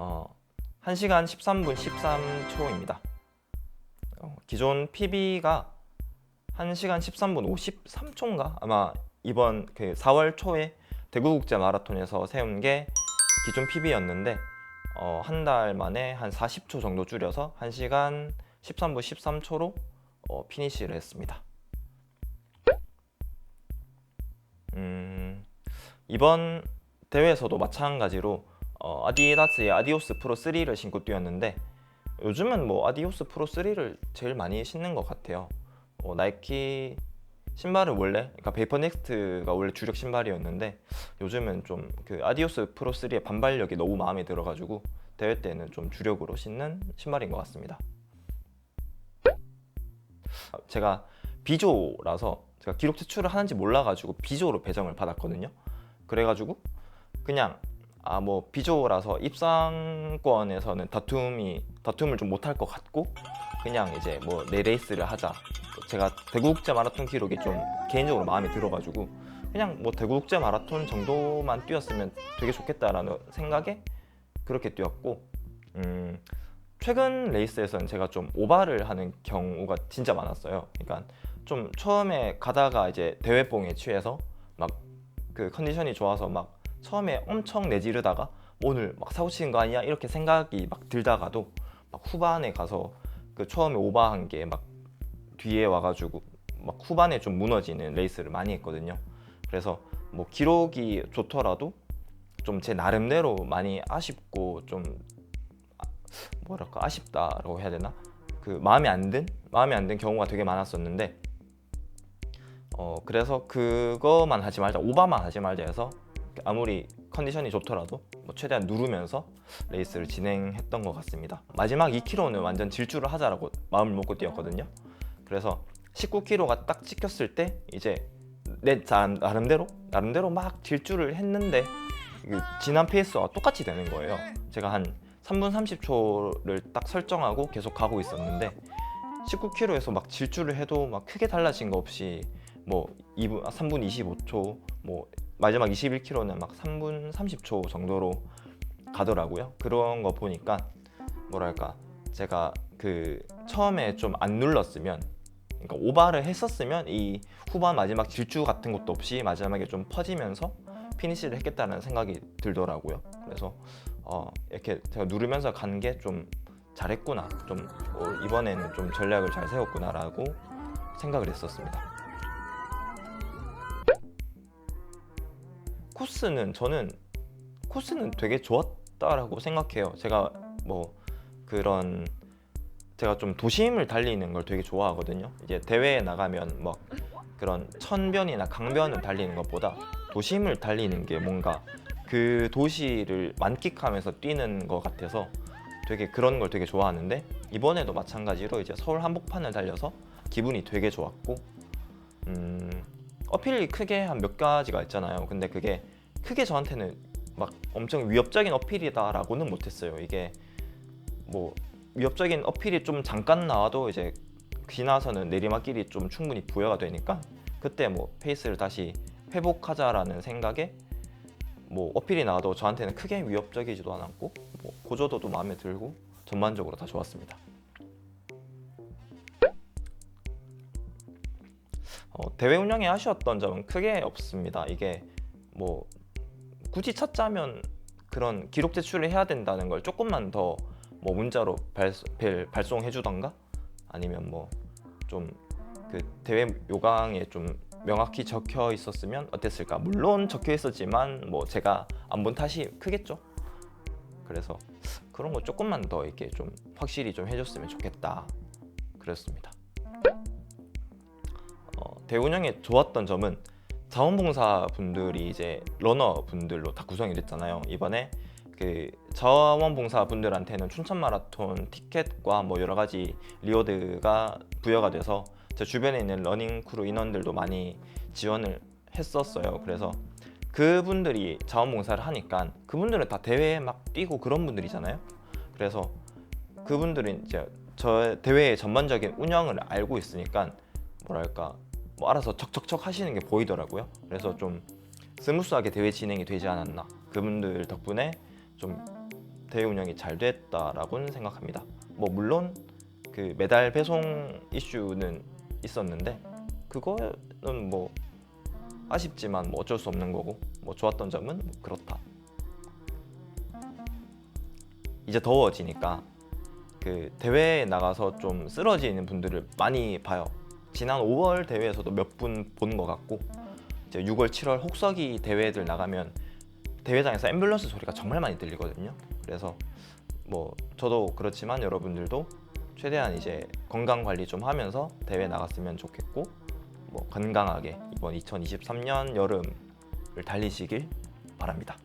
어, 1시간 13분 13초입니다. 어, 기존 PB가 1시간 13분 53초인가? 아마 이번 그 4월 초에 대구국제 마라톤에서 세운 게 기존 PB였는데 어, 한 달 만에 한 40초 정도 줄여서 1시간 13분 13초로 어, 피니시를 했습니다. 음, 이번 대회에서도 마찬가지로 어, 아디다스의 아디오스 프로 3를 신고 뛰었는데 요즘은 뭐 아디오스 프로 3를 제일 많이 신는 것 같아요. 어, 나이키 신발은 원래 그러니까 베이퍼 넥스트가 원래 주력 신발이었는데 요즘은 좀 그 아디오스 프로 3의 반발력이 너무 마음에 들어가지고 대회 때는 좀 주력으로 신는 신발인 것 같습니다. 제가 비조라서 제가 기록 제출을 하는지 몰라가지고 비조로 배정을 받았거든요. 그래가지고 그냥 아 뭐 비조라서 입상권에서는 다툼이 다툼을 좀 못할 것 같고 그냥 이제 뭐 내 레이스를 하자. 제가 대구국제 마라톤 기록이 좀 개인적으로 마음에 들어가지고 그냥 뭐 대구국제 마라톤 정도만 뛰었으면 되게 좋겠다라는 생각에 그렇게 뛰었고 음, 최근 레이스에서는 제가 좀 오바를 하는 경우가 진짜 많았어요. 그러니까 좀 처음에 가다가 이제 대회뽕에 취해서 막 그 컨디션이 좋아서 막 처음에 엄청 내지르다가 오늘 막 사고 치는 거 아니야 이렇게 생각이 막 들다가도 막 후반에 가서 그 처음에 오바한 게 막 뒤에 와가지고 막 후반에 좀 무너지는 레이스를 많이 했거든요. 그래서 뭐 기록이 좋더라도 좀 제 나름대로 많이 아쉽고 좀 아, 뭐랄까 아쉽다라고 해야 되나 그 마음에 안 든 마음에 안 든 경우가 되게 많았었는데 어 그래서 그거만 하지 말자 오바만 하지 말자 해서 아무리 컨디션이 좋더라도 뭐 최대한 누르면서 레이스를 진행했던 것 같습니다. 마지막 2km는 완전 질주를 하자라고 마음을 먹고 뛰었거든요. 그래서 19km가 딱 찍혔을 때 이제 내 자- 나름대로 나름대로 막 질주를 했는데 그 지난 페이스와 똑같이 되는 거예요. 제가 한 3분 30초를 딱 설정하고 계속 가고 있었는데 19km에서 막 질주를 해도 막 크게 달라진 거 없이 뭐 2분, 3분 25초, 뭐 마지막 21km는 막 3분 30초 정도로 가더라고요. 그런 거 보니까 뭐랄까 제가 그 처음에 좀 안 눌렀으면 그러니까 오바를 했었으면 이 후반 마지막 질주 같은 것도 없이 마지막에 좀 퍼지면서 피니시를 했겠다는 생각이 들더라고요. 그래서 어, 이렇게 제가 누르면서 간 게 좀 잘했구나. 좀 어, 이번에는 좀 전략을 잘 세웠구나라고 생각을 했었습니다. 코스는 저는 코스는 되게 좋았다라고 생각해요. 제가 뭐 그런 제가 좀 도심을 달리는 걸 되게 좋아하거든요. 이제 대회에 나가면 뭐 그런 천변이나 강변을 달리는 것보다 도심을 달리는 게 뭔가 그 도시를 만끽하면서 뛰는 것 같아서 되게 그런 걸 되게 좋아하는데 이번에도 마찬가지로 이제 서울 한복판을 달려서 기분이 되게 좋았고 음, 어필이 크게 한 몇 가지가 있잖아요. 근데 그게 크게 저한테는 막 엄청 위협적인 어필이다라고는 못했어요. 이게 뭐 위협적인 어필이 좀 잠깐 나와도 이제 지나서는 내리막길이 좀 충분히 부여가 되니까 그때 뭐 페이스를 다시 회복하자라는 생각에 뭐 어필이 나와도 저한테는 크게 위협적이지도 않았고 뭐 고조도도 마음에 들고 전반적으로 다 좋았습니다. 어, 대회 운영에 아쉬웠던 점은 크게 없습니다. 이게 뭐 굳이 찾자면 그런 기록 제출을 해야 된다는 걸 조금만 더 뭐 문자로 발, 발, 발송해 주던가? 아니면 뭐 좀 그 대회 요강에 좀 명확히 적혀 있었으면 어땠을까? 물론 적혀 있었지만 뭐 제가 안 본 탓이 크겠죠. 그래서 그런 거 조금만 더 이렇게 좀 확실히 좀 해줬으면 좋겠다. 그랬습니다. 어, 대운영에 좋았던 점은 자원봉사 분들이 이제 러너 분들로 다 구성이 됐잖아요. 이번에 그 자원봉사 분들한테는 춘천 마라톤 티켓과 뭐 여러 가지 리워드가 부여가 돼서 제 주변에 있는 러닝 크루 인원들도 많이 지원을 했었어요. 그래서 그분들이 자원봉사를 하니까 그분들은 다 대회에 막 뛰고 그런 분들이잖아요. 그래서 그분들은 이제 저 대회의 전반적인 운영을 알고 있으니까 뭐랄까 뭐 알아서 척척척 하시는 게 보이더라고요. 그래서 좀 스무스하게 대회 진행이 되지 않았나. 그분들 덕분에 좀 대회 운영이 잘 됐다라고는 생각합니다. 뭐 물론 그 메달 배송 이슈는 있었는데 그거는 뭐 아쉽지만 뭐 어쩔 수 없는 거고 뭐 좋았던 점은 뭐 그렇다. 이제 더워지니까 그 대회에 나가서 좀 쓰러지는 분들을 많이 봐요. 지난 5월 대회에서도 몇 분 본 것 같고 이제 6월, 7월 혹서기 대회들 나가면 대회장에서 앰뷸런스 소리가 정말 많이 들리거든요. 그래서 뭐 저도 그렇지만 여러분들도 최대한 이제 건강 관리 좀 하면서 대회 나갔으면 좋겠고 뭐 건강하게 이번 2023년 여름을 달리시길 바랍니다.